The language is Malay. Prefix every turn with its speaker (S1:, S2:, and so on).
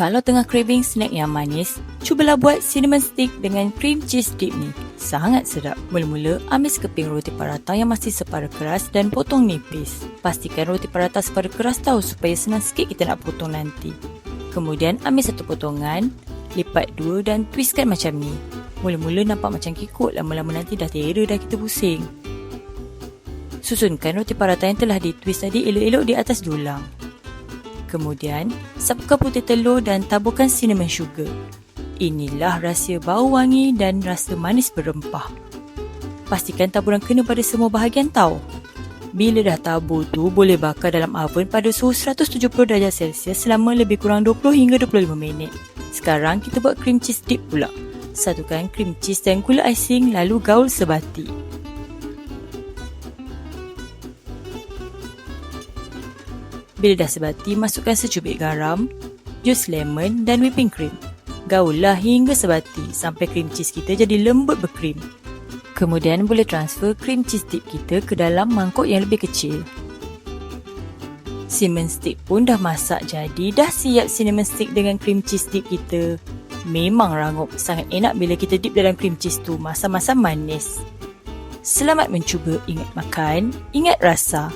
S1: Kalau tengah craving snack yang manis, cubalah buat cinnamon stick dengan cream cheese dip ni. Sangat sedap. Mula-mula, ambil sekeping roti paratha yang masih separa keras dan potong nipis. Pastikan roti paratha separa keras tau supaya senang sikit kita nak potong nanti. Kemudian, ambil satu potongan, lipat dua dan twistkan macam ni. Mula-mula nampak macam kikuk, lama-lama nanti dah terera dah kita pusing. Susunkan roti paratha yang telah ditwist tadi elok-elok di atas dulang. Kemudian, sapukan putih telur dan taburkan cinnamon sugar. Inilah rahsia bau wangi dan rasa manis berempah. Pastikan taburan kena pada semua bahagian tau. Bila dah tabur tu, boleh bakar dalam oven pada suhu 170 darjah Celsius selama lebih kurang 20 hingga 25 minit. Sekarang kita buat cream cheese dip pula. Satukan cream cheese dan gula icing lalu gaul sebati. Bila dah sebati, masukkan secubit garam, jus lemon dan whipping cream. Gaullah hingga sebati sampai cream cheese kita jadi lembut berkrim. Kemudian boleh transfer cream cheese dip kita ke dalam mangkuk yang lebih kecil. Cinnamon stick pun dah masak jadi dah siap cinnamon stick dengan cream cheese dip kita. Memang rangup, sangat enak bila kita dip dalam cream cheese tu, masa-masa manis. Selamat mencuba, ingat makan, ingat rasa.